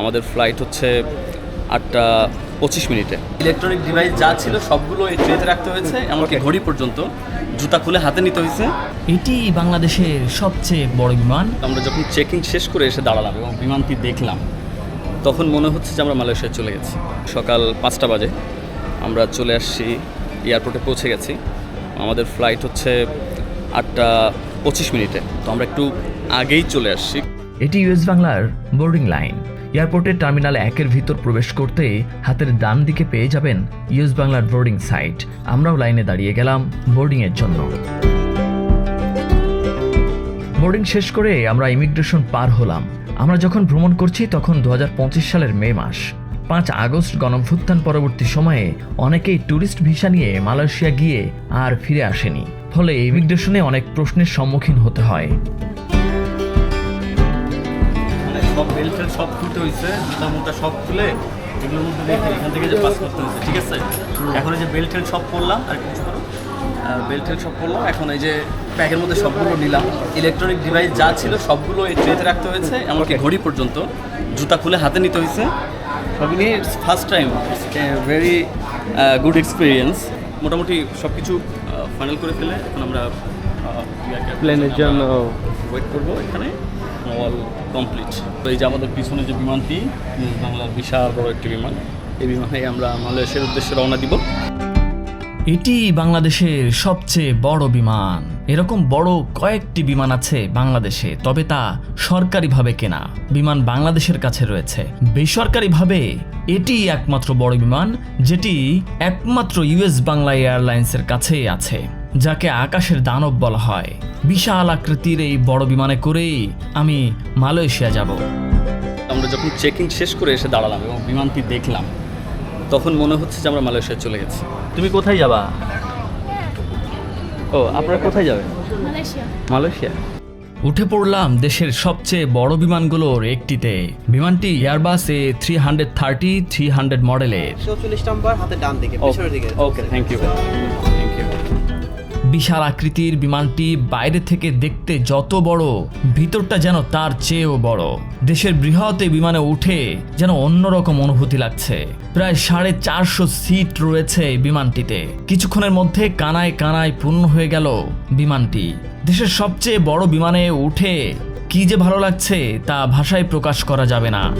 আমাদের ফ্লাইট হচ্ছে আটটা পঁচিশ মিনিটে। ইলেকট্রনিক ডিভাইস যা ছিল সবগুলো এই ট্রেতে রাখতে হয়েছে এমনকি ঘড়ি পর্যন্ত জুতা খুলে হাতে নিতে হয়েছে। এটি বাংলাদেশের সবচেয়ে বড় বিমান। আমরা যখন চেকিং শেষ করে এসে দাঁড়ালাম এবং বিমানটি দেখলাম তখন মনে হচ্ছে যে আমরা মালয়েশিয়ায় চলে গেছি। সকাল পাঁচটা বাজে আমরা চলে আসছি এয়ারপোর্টে পৌঁছে গেছি। আমাদের ফ্লাইট হচ্ছে আটটা পঁচিশ মিনিটে। তো আমরা একটু আগেই চলে আসছি। এটি ইউএস বাংলার বোর্ডিং লাইন এয়ারপোর্টের টার্মিনাল একের ভিতর প্রবেশ করতে হাতের ডান দিকে পেয়ে যাবেন ইউএস বাংলার বোর্ডিং সাইট আমরাও লাইনে দাঁড়িয়ে গেলাম বোর্ডিংয়ের জন্য। বোর্ডিং শেষ করে আমরা ইমিগ্রেশন পার হলাম। আমরা যখন ভ্রমণ করছি তখন দু হাজার পঁচিশ সালের মে মাস। পাঁচ আগস্ট গণভ্যুত্থান পরবর্তী সময়ে অনেকেই ট্যুরিস্ট ভিসা নিয়ে মালয়েশিয়া গিয়ে আর ফিরে আসেনি। ফলে ইমিগ্রেশনে অনেক প্রশ্নের সম্মুখীন হতে হয়। সব বেল্ট সব খুলতে হয়েছে জুতা মুতা সব খুলে এগুলোর মধ্যে রেখে এখান থেকে যে পাস করতে হয়েছে ঠিক আছে? এখন এই যে বেল্ট সব পরলাম আর কিছু বেল্ট সব পরলাম এখন এই যে প্যাকের মধ্যে সবগুলো নিলাম। ইলেকট্রনিক ডিভাইস যা ছিল সবগুলো এই ট্রেতে রাখতে হয়েছে এমনকি ঘড়ি পর্যন্ত। জুতা খুলে হাতে নিতে হয়েছে। সব নিয়ে first time very good experience মোটামুটি সব কিছু ফাইনাল করে ফেলে এখন আমরা প্লেনের জন্য। ওয়েট করব এখানে অল কমপ্লিট তো এই যে আমাদের পিছনে যে বিমানটি বাংলার বিশাল বড় একটি বিমান, এই বিমানে আমরা মালয়েশিয়ার উদ্দেশ্যে রওনা দিব। এটি বাংলাদেশের সবচেয়ে বড় বিমান। এরকম বড় কয়েকটি বিমান আছে বাংলাদেশে তবে তা সরকারিভাবে কেনা। বিমান বাংলাদেশের কাছে রয়েছে। বেসরকারিভাবে এটি একমাত্র বড় বিমান যেটি একমাত্র ইউএস বাংলা এয়ারলাইন্সের কাছেই আছে যাকে আকাশের দানব বলা হয়। বিশাল আকৃতির এই বড় বিমানে করেই আমি মালয়েশিয়া যাব। আমরা যখন চেকিং শেষ করে এসে দাঁড়ালাম এবং বিমানটি দেখলাম তখন মনে হচ্ছে যে আমরা মালয়েশিয়া চলে গেছি। তুমি কোথায় যাবা? ও আপনারা কোথায় যাবেন? মালয়েশিয়া। মালয়েশিয়া? উঠে পড়লাম দেশের সবচেয়ে বড় বিমানগুলোর একটিতে। বিমানটি Airbus A three hundred thirty three hundred মডেলের চৌচল্লিশ নম্বর হাতে ডান দিকে দিকে। Okay thank you thank you বিশাল আকৃতির বিমানটি বাইরে থেকে দেখতে যত বড়, ভিতরটা যেন তার চেয়েও বড়। দেশের বৃহৎ বিমানে উঠে যেন অন্যরকম অনুভূতি লাগছে। প্রায় সাড়ে চারশো সিট রয়েছে বিমানটিতে। কিছুক্ষণের মধ্যে কানায় কানায় পূর্ণ হয়ে গেল বিমানটি। দেশের সবচেয়ে বড় বিমানে উঠে কি যে ভালো লাগছে তা ভাষায় প্রকাশ করা যাবে না।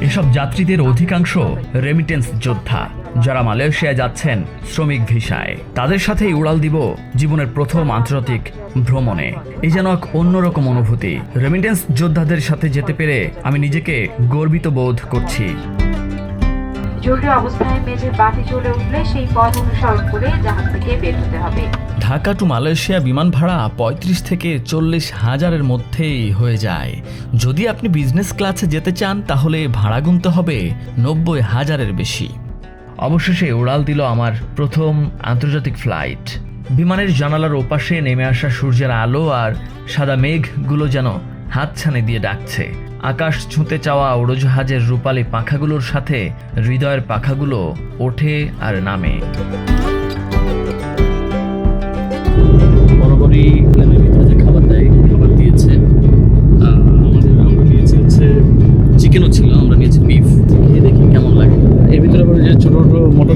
এসব যাত্রীদের অধিকাংশ রেমিটেন্স যোদ্ধা। যারা মালয়েশিয়া যাচ্ছেন শ্রমিক ভিসায় তাদের সাথেই উড়াল দিব জীবনের প্রথম আন্তর্জাতিক ভ্রমণে। এই যেন এক অন্যরকম অনুভূতি। রেমিটেন্স যোদ্ধাদের সাথে যেতে পেরে আমি নিজেকে গর্বিত বোধ করছি। জরুরি অবস্থায় মেঝে বাতি জ্বলে উঠলে সেই পথ অনুসরণ করে জাহাজ থেকে বের হতে হবে। ঢাকা টু মালয়েশিয়া বিমান ভাড়া পঁয়ত্রিশ থেকে চল্লিশ হাজারের মধ্যেই হয়ে যায়। যদি আপনি বিজনেস ক্লাসে যেতে চান তাহলে ভাড়া গুনতে হবে নব্বই হাজারের বেশি। অবশেষে উড়াল দিল আমার প্রথম আন্তর্জাতিক ফ্লাইট। বিমানের জানালার ওপাশে নেমে আসা সূর্যের আলো আর সাদা মেঘগুলো যেন হাতছানি দিয়ে ডাকছে। আকাশ ছুঁতে চাওয়া উড়োজাহাজের রূপালী পাখাগুলোর সাথে হৃদয়ের পাখাগুলো ওঠে আর নামে।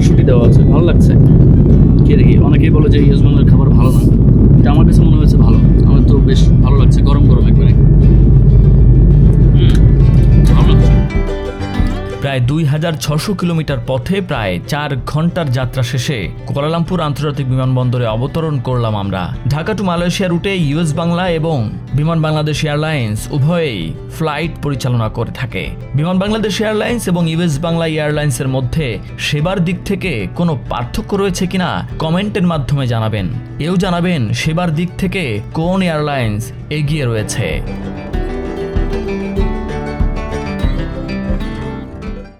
মটরশুঁটি দেওয়া আছে, ভালো লাগছে। খেয়ে দেখি। অনেকেই বলে যে ইয়েস বাংলার খাবার ভালো না। এটা আমার কাছে মনে হয়েছে ভালো। আমার তো বেশ ভালো লাগছে, গরম গরম একবারে। প্রায় দুই হাজার ছশো কিলোমিটার পথে প্রায় চার ঘণ্টার যাত্রা শেষে কুয়ালালামপুর আন্তর্জাতিক বিমানবন্দরে অবতরণ করলাম আমরা। ঢাকা টু মালয়েশিয়া রুটে ইউএস বাংলা এবং বিমান বাংলাদেশ এয়ারলাইন্স উভয়েই ফ্লাইট পরিচালনা করে থাকে। বিমান বাংলাদেশ এয়ারলাইন্স এবং ইউএস বাংলা এয়ারলাইন্সের মধ্যে সেবার দিক থেকে কোনো পার্থক্য রয়েছে কিনা কমেন্টের মাধ্যমে জানাবেন। এও জানাবেন সেবার দিক থেকে কোন এয়ারলাইন্স এগিয়ে রয়েছে।